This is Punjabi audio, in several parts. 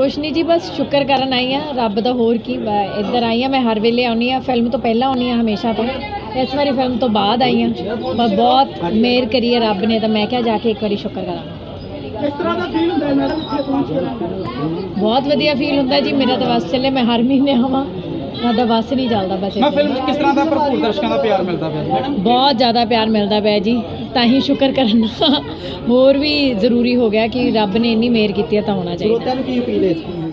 ਕੁਛ ਨਹੀਂ ਜੀ ਬਸ ਸ਼ੁਕਰ ਕਰਨ ਆਈ ਆ ਰੱਬ ਦਾ ਹੋਰ ਕੀ ਬ- ਇੱਧਰ ਆਈ ਆ ਮੈਂ ਹਰ ਵੇਲੇ ਆਉਣੀ ਆ ਫਿਲਮ ਤੋਂ ਪਹਿਲਾਂ ਆਉਣੀ ਆ ਹਮੇਸ਼ਾ ਤੋਂ। ਇਸ ਵਾਰੀ ਫਿਲਮ ਤੋਂ ਬਾਅਦ ਆਈ ਆ ਬਸ ਬਹੁਤ ਮਿਹਰ ਕਰੀ ਹੈ ਰੱਬ ਨੇ ਤਾਂ ਮੈਂ ਕਿਹਾ ਜਾ ਕੇ ਇੱਕ ਵਾਰੀ ਸ਼ੁਕਰ ਕਰਾਂ। ਇਸ ਤਰ੍ਹਾਂ ਦਾ ਫੀਲ ਹੁੰਦਾ ਹੈ ਮੈਡਮ ਇੱਥੇ ਪਹੁੰਚ ਕੇ? ਬਹੁਤ ਵਧੀਆ ਫੀਲ ਹੁੰਦਾ ਜੀ ਮੇਰਾ ਤਾਂ ਬਸ ਚੱਲੇ ਮੈਂ ਹਰ ਮਹੀਨੇ ਆਵਾਂ। ਸਾਡਾ ਬਸ ਨਹੀਂ ਚੱਲਦਾ ਬਸ ਮੈਂ। ਫਿਲਮ 'ਚ ਕਿਸ ਤਰ੍ਹਾਂ ਦਾ ਭਰਪੂਰ ਦਰਸ਼ਕਾਂ ਦਾ ਪਿਆਰ ਮਿਲਦਾ ਪਿਆ ਬਹੁਤ ਜ਼ਿਆਦਾ ਪਿਆਰ ਮਿਲਦਾ ਪਿਆ ਜੀ ਤਾਂ ਹੀ ਸ਼ੁਕਰ ਕਰਨਾ। ਹੋਰ ਵੀ ਜ਼ਰੂਰੀ ਹੋ ਗਿਆ ਕਿ ਰੱਬ ਨੇ ਇੰਨੀ ਮਿਹਰ ਕੀਤੀ ਹੈ ਤਾਂ ਹੋਣਾ ਚਾਹੀਦਾ। ਸਰੋਤਿਆਂ ਨੂੰ ਕੀ ਅਪੀਲ ਹੈ ਇਸ ਦੀ?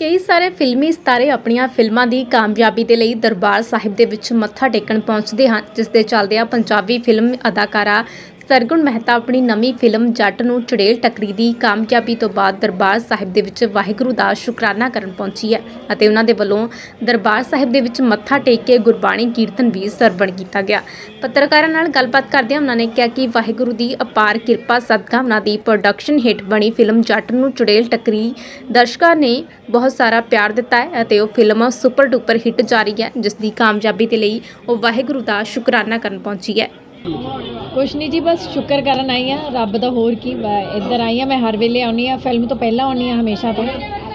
ਕਈ ਸਾਰੇ ਫਿਲਮੀ ਸਿਤਾਰੇ ਆਪਣੀਆਂ ਫਿਲਮਾਂ ਦੀ ਕਾਮਯਾਬੀ ਦੇ ਲਈ ਦਰਬਾਰ ਸਾਹਿਬ ਦੇ ਵਿੱਚ ਮੱਥਾ ਟੇਕਣ ਪਹੁੰਚਦੇ ਹਨ ਜਿਸ ਦੇ ਚੱਲਦਿਆਂ ਪੰਜਾਬੀ ਫਿਲਮ ਅਦਾਕਾਰਾ ਸਰਗੁਣ ਮਹਿਤਾ ਆਪਣੀ ਨਵੀਂ ਫਿਲਮ ਜੱਟ ਨੂੰ ਚੜੇਲ ਟੱਕਰੀ ਦੀ ਕਾਮਯਾਬੀ ਤੋਂ ਬਾਅਦ ਦਰਬਾਰ ਸਾਹਿਬ ਦੇ ਵਿੱਚ ਵਾਹਿਗੁਰੂ ਦਾ ਸ਼ੁਕਰਾਨਾ ਕਰਨ ਪਹੁੰਚੀ ਹੈ ਅਤੇ ਉਹਨਾਂ ਦੇ ਵੱਲੋਂ ਦਰਬਾਰ ਸਾਹਿਬ ਦੇ ਵਿੱਚ ਮੱਥਾ ਟੇਕ ਕੇ ਗੁਰਬਾਣੀ ਕੀਰਤਨ ਵੀ ਸਰਵਣ ਕੀਤਾ ਗਿਆ। ਪੱਤਰਕਾਰਾਂ ਨਾਲ ਗੱਲਬਾਤ ਕਰਦਿਆਂ ਉਹਨਾਂ ਨੇ ਕਿਹਾ ਕਿ ਵਾਹਿਗੁਰੂ ਦੀ ਅਪਾਰ ਕਿਰਪਾ ਸਦਕਾ ਉਹਨਾਂ ਦੀ ਪ੍ਰੋਡਕਸ਼ਨ ਹਿੱਟ ਬਣੀ ਫਿਲਮ ਜੱਟ ਨੂੰ ਚੜੇਲ ਟੱਕਰੀ ਦਰਸ਼ਕਾਂ ਨੇ ਬਹੁਤ ਸਾਰਾ ਪਿਆਰ ਦਿੱਤਾ ਹੈ ਅਤੇ ਉਹ ਫਿਲਮ ਸੁਪਰ ਡੁਪਰ ਹਿੱਟ ਜਾ ਰਹੀ ਹੈ, ਜਿਸ ਦੀ ਕਾਮਯਾਬੀ ਦੇ ਲਈ ਉਹ ਵਾਹਿਗੁਰੂ ਦਾ ਸ਼ੁਕਰਾਨਾ ਕਰਨ ਪਹੁੰਚੀ ਹੈ। ਕੁਛ ਨਹੀਂ ਜੀ ਬਸ ਸ਼ੁਕਰ ਕਰਨ ਆਈ ਆ ਰੱਬ ਦਾ ਹੋਰ ਕੀ ਇੱਧਰ ਆਈ ਆ ਮੈਂ ਹਰ ਵੇਲੇ ਆਉਣੀ ਆ ਫਿਲਮ ਤੋਂ ਪਹਿਲਾਂ ਆਉਣੀ ਆ ਹਮੇਸ਼ਾ ਤੋਂ।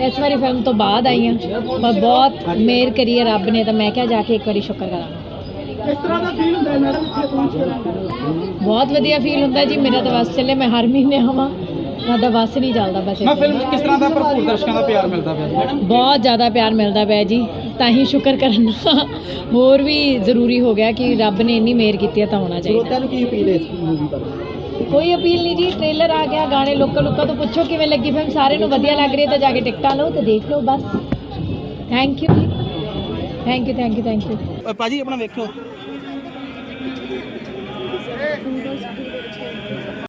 ਇਸ ਵਾਰੀ ਫਿਲਮ ਤੋਂ ਬਾਅਦ ਆਈ ਆ ਬਸ ਬਹੁਤ ਮਿਹਰ ਕਰੀ ਹੈ ਰੱਬ ਨੇ ਤਾਂ ਮੈਂ ਕਿਹਾ ਜਾ ਕੇ ਇੱਕ ਵਾਰੀ ਸ਼ੁਕਰ ਕਰਾਂ ਇਸ ਤਰ੍ਹਾਂ ਦਾ ਫੀਲ ਹੁੰਦਾ ਹੈ ਮੈਡਮ ਇੱਥੇ ਪਹੁੰਚ ਕੇ? ਬਹੁਤ ਵਧੀਆ ਫੀਲ ਹੁੰਦਾ ਜੀ ਮੇਰਾ ਤਾਂ ਬਸ ਚੱਲੇ ਮੈਂ ਹਰ ਮਹੀਨੇ ਆਵਾਂ। ਸਾਡਾ ਬਸ ਨਹੀਂ ਚੱਲਦਾ ਬਸ ਮੈਂ। ਫਿਲਮ 'ਚ ਕਿਸ ਤਰ੍ਹਾਂ ਦਾ ਭਰਪੂਰ ਦਰਸ਼ਕਾਂ ਦਾ ਪਿਆਰ ਮਿਲਦਾ ਪਿਆ ਬਹੁਤ ਜ਼ਿਆਦਾ ਪਿਆਰ ਮਿਲਦਾ ਪਿਆ ਜੀ ਤਾਂ ਹੀ ਸ਼ੁਕਰ ਕਰਨਾ ਹੋਰ ਵੀ ਜ਼ਰੂਰੀ ਹੋ ਗਿਆ ਕਿ ਰੱਬ ਨੇ ਇੰਨੀ ਮਿਹਰ ਕੀਤੀ ਹੈ ਤਾਂ ਹੋਣਾ ਚਾਹੀਦਾ। ਨੂੰ ਕੀ ਅਪੀਲ ਹੈ ਇਸ ਮੂਵੀ ਬਾਰੇ? ਕੋਈ ਅਪੀਲ ਨਹੀਂ ਜੀ ਟ੍ਰੇਲਰ ਆ ਗਿਆ ਗਾਣੇ ਲੋਕਾਂ ਲੋਕਾਂ ਤੋਂ ਪੁੱਛੋ ਕਿਵੇਂ ਲੱਗੀ ਫਿਲਮ ਸਾਰਿਆਂ ਨੂੰ ਵਧੀਆ ਲੱਗ ਰਹੀ ਹੈ ਤਾਂ ਜਾ ਕੇ ਟਿਕਟਾਂ ਲਓ ਤੇ ਦੇਖ ਲਓ ਬਸ। ਥੈਂਕ ਯੂ ਜੀ। Thank you thank you thank you ਭਾਜੀ ਆਪਣਾ ਵੇਖੋ